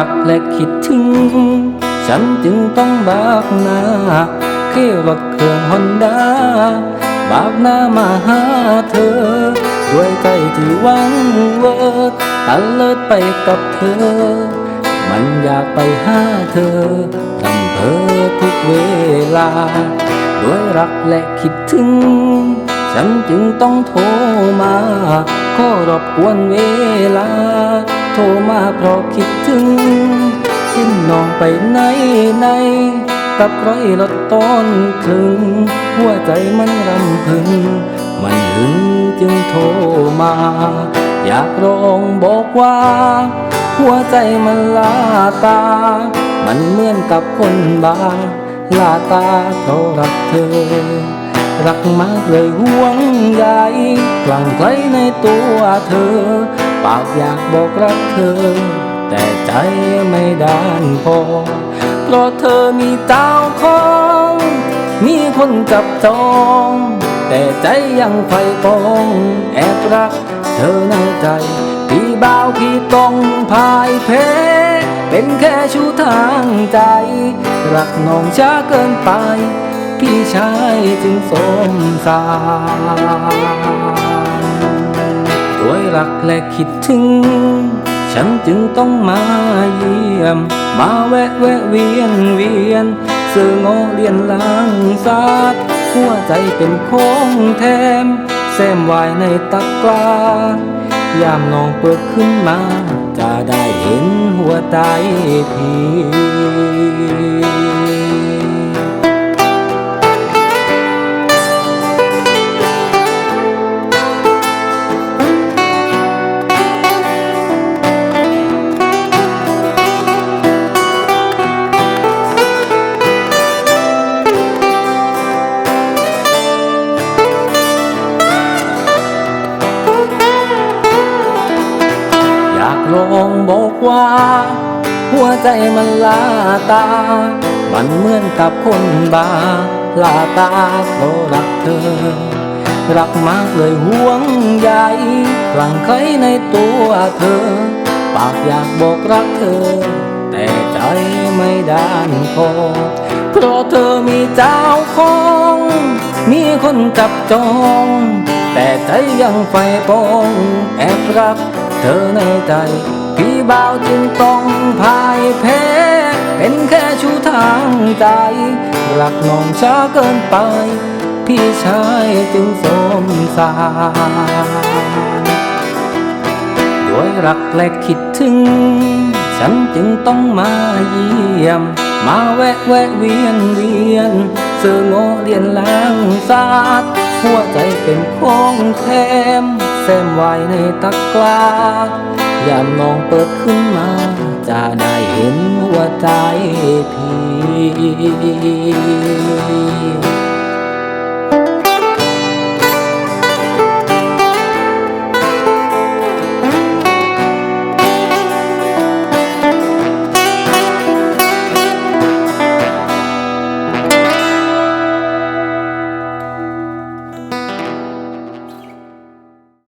ักและคิดถึง ฉันจึงต้องบากหน้าขี่รถเครื่องฮอนด้าบากหน้ามาหาเธอ ด้วยใจที่หวังเวิร์ดตะเลิดไปกับเธอ มันอยากไปหาเธอลำเพอทุกเวลา ด้วยรักและคิดถึง ฉันจึงต้องโทรมา ขอรบกวนเวลา ทรมาเพราะคิดถึงเห็นน้องไปไหนไหนกับไรลดต้นถึง หัวใจมันรำพึง มันหึงจึงโทรมา อยากร้องบอกว่า หัวใจมันลาตา มันเหมือนกับคนบ้าลาตาเพราะรักเธอ รักมากเลยห่วงใยกลั่งไกลในตัวเธอากอยากบอกรักเธอ แต่ใจไม่ด้านพอ เพราะเธอมีเจ้าของ มีคนจับจอง แต่ใจยังไฟปองแอบรัก เธอในใจ พี่บ่าวพี่ต้องพ่ายแพ้เป็นแค่ชูทางใจ รักน้องช้าเกินไป พี่ชายจึงสมสาร วยรักและคิดถึง ฉันจึงต้องมาเยี่ยม มาแวะแวะเวียนเวียนซื้อโงอเลียนล้างซาดหัวใจเป็นของแถมแซมไว้ในตะกร้ายามน้องเปิดขึ้นมา จะได้เห็นหัวใจพี่ากลองบอกว่า หัวใจมันลาตา มันเหมือนกับคนบาลาตาเพราะรักเธอ รักมากเลยห่วงใยกลังไคในตัวเธอ ปากอยากบอกรักเธอ แต่ใจไม่ด้านพอ เพราะเธอมีเจ้าของ มีคนจับจอง แต่ใจยังไฟปองแอบรัก เธอในใจ พี่บ่าวจึงต้องพ่ายแพ้ เป็นแค่ชูทางใจรักน้องช้าเกินไป พี่ชายจึงสมสารด้วยรักและคิดถึง ฉันจึงต้องมาเยี่ยม มาแวะแวะเวียนเวียนเสือโงเลียนล้างซาดหัวใจเป็นของแถม ซมไว้ในตะกร้ายามน้องเปิดขึ้นมา จะได้เห็นหัวใจพี่